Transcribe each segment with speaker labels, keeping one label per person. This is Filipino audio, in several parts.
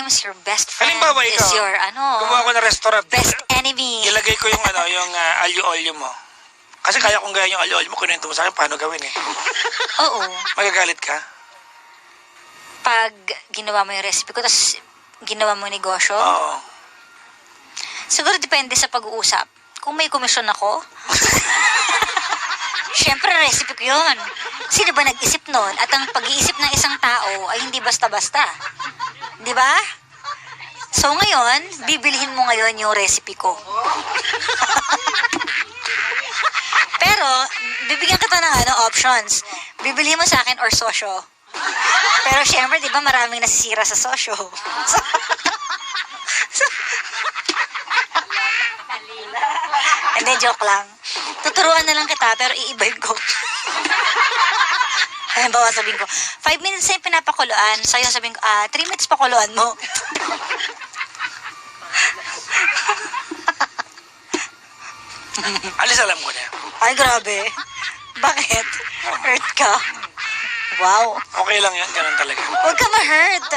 Speaker 1: sometimes your best friend
Speaker 2: Halimbawa,
Speaker 1: is
Speaker 2: ikaw,
Speaker 1: your ano,
Speaker 2: Gumawa ko ng restaurant.
Speaker 1: best enemy.
Speaker 2: Ilagay ko yung ano, yung uh, alyo-olyo mo. Kasi kaya kong gaya yung alyo-olyo mo, kunento mo sa akin paano gawin eh.
Speaker 1: Oo.
Speaker 2: Magagalit ka?
Speaker 1: Pag ginawa mo yung recipe ko, tapos ginawa mo yung negosyo,
Speaker 2: Oo.
Speaker 1: siguro depende sa pag-uusap. Kung may komisyon ako, syempre recipe ko yun. Sino ba nag-isip nun? At ang pag-iisip ng isang tao ay hindi basta-basta. Di ba? So ngayon, bibilihin mo ngayon yung recipe ko. Pero, bibigyan kita ng ano, options. Bibili mo sa akin or sosyo. Pero syempre, di ba maraming nasisira sa sosyo. Hindi, joke lang. Tuturuan na lang kita, pero iibahin ko. Halimbawa, sabihin ko, 5 minutes na yung pinapakuluan. Sa'yo sabihin ko, ah, 3 minutes pakuluan mo.
Speaker 2: Alis alam ko na.
Speaker 1: Ay, grabe. Bakit? Hurt ka? Wow.
Speaker 2: Okay lang yan, ganun talaga.
Speaker 1: Huwag ka ma-hurt.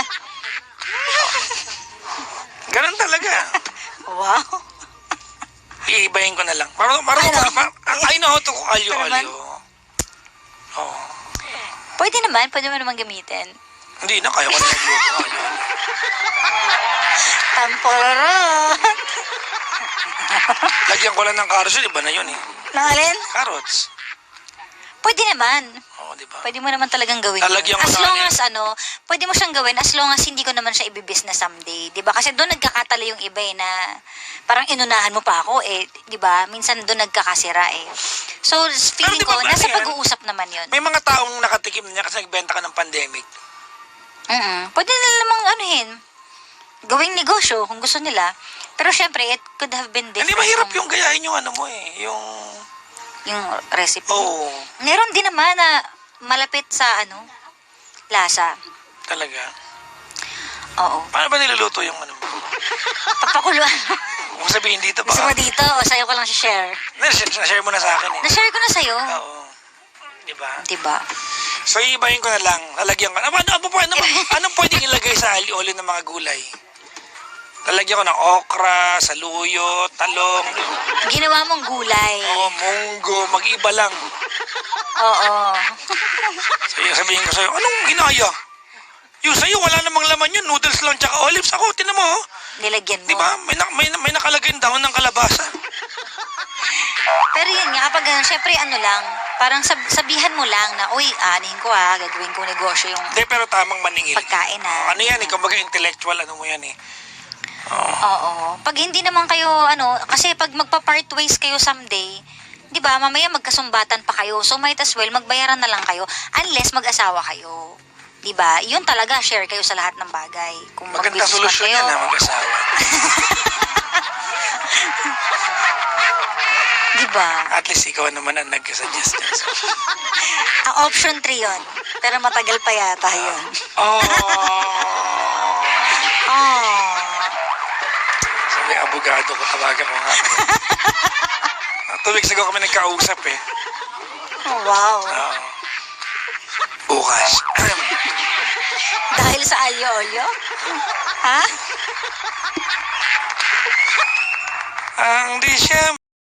Speaker 2: Ganun talaga.
Speaker 1: Wow.
Speaker 2: Iibahin ko na lang. Marunong, marunong,
Speaker 1: Ano?
Speaker 2: ma, I know how to cook alyo-alyo. Oo.
Speaker 1: Pwede naman, pwede mo naman gamitin.
Speaker 2: Hindi na, kaya ko na magluto. alyo-alyo.
Speaker 1: Tampororo.
Speaker 2: Lagyan ko lang ng carrots yun, iba na yun eh.
Speaker 1: Nangalin?
Speaker 2: Carrots.
Speaker 1: Pwede naman.
Speaker 2: Di ba?
Speaker 1: Pwede mo naman talagang gawin.
Speaker 2: Lalagyan
Speaker 1: yun. As long as ano, pwede mo siyang gawin as long as hindi ko naman siya ibibusiness someday. 'Di ba Kasi doon nagkakatala yung iba eh, na parang inunahan mo pa ako eh. 'di ba Minsan doon nagkakasira eh. So, feeling
Speaker 2: di
Speaker 1: ko,
Speaker 2: ba,
Speaker 1: nasa pag-uusap naman yun.
Speaker 2: May mga taong nakatikim na niya kasi nagbenta ka ng pandemic.
Speaker 1: mm Pwede na namang anuhin. Gawing negosyo kung gusto nila. Pero syempre, it could have been different.
Speaker 2: Hindi mahirap yung gayahin yung ano mo eh. Yung...
Speaker 1: yung recipe.
Speaker 2: Oo,
Speaker 1: Meron din naman na malapit sa ano, lasa.
Speaker 2: talaga.
Speaker 1: Oo.
Speaker 2: Paano ba niluluto yung ano mo?
Speaker 1: Papakuluan.
Speaker 2: Kung sabihin dito
Speaker 1: Gusto
Speaker 2: ba?
Speaker 1: mo dito o sa'yo ko lang share?
Speaker 2: Na-share mo na sa akin eh.
Speaker 1: Na-share ko na sa'yo.
Speaker 2: Oo. Di ba?
Speaker 1: Diba?
Speaker 2: So, iibahin ko na lang. Lalagyan ko. Ano, ano, ano, ano, anong pwedeng ilagay sa ali-oli ng mga gulay? Lalagyan ko ng okra, saluyot, talong,
Speaker 1: Ginawa mong gulay.
Speaker 2: oh, munggo, mag-iba lang.
Speaker 1: Oo.
Speaker 2: Yung sabihin ko sa'yo, anong ginaya? Yung sa'yo, wala namang laman yun. Noodles lang, tsaka olives. Ako, tinan mo, oh.
Speaker 1: Nilagyan mo.
Speaker 2: Di ba? May, na, may, may nakalagay yung dahon ng kalabasa.
Speaker 1: Pero yun nga, kapag ganun, syempre ano lang, parang sab- sabihan mo lang na, uy, anihin ko ha, gagawin kong negosyo yung
Speaker 2: Hindi, pero tamang maningil.
Speaker 1: pagkain ha.
Speaker 2: Ano yan eh, kumbaga intellectual, ano mo yan eh.
Speaker 1: Oo. Pag hindi naman kayo, ano, kasi pag magpa-part ways kayo someday, di ba, mamaya magkasumbatan pa kayo. So, might as well, magbayaran na lang kayo unless mag-asawa kayo. Di ba? Yun talaga, share kayo sa lahat ng bagay. Kung
Speaker 2: Maganda
Speaker 1: mag-business
Speaker 2: solusyon
Speaker 1: kayo,
Speaker 2: yan ha, mag-asawa.
Speaker 1: Di ba?
Speaker 2: At least ikaw naman ang nag-suggest yan. So,
Speaker 1: Ang option 3 yun. Pero matagal pa yata yun.
Speaker 2: oh!
Speaker 1: Oh.
Speaker 2: Sabi, abogado ko, tawagan ko nga. Two weeks ago kami nagkausap eh.
Speaker 1: oh wow.
Speaker 2: Oo. bukas.
Speaker 1: Dahil sa alyo-olyo? Ha?
Speaker 2: Ang di siya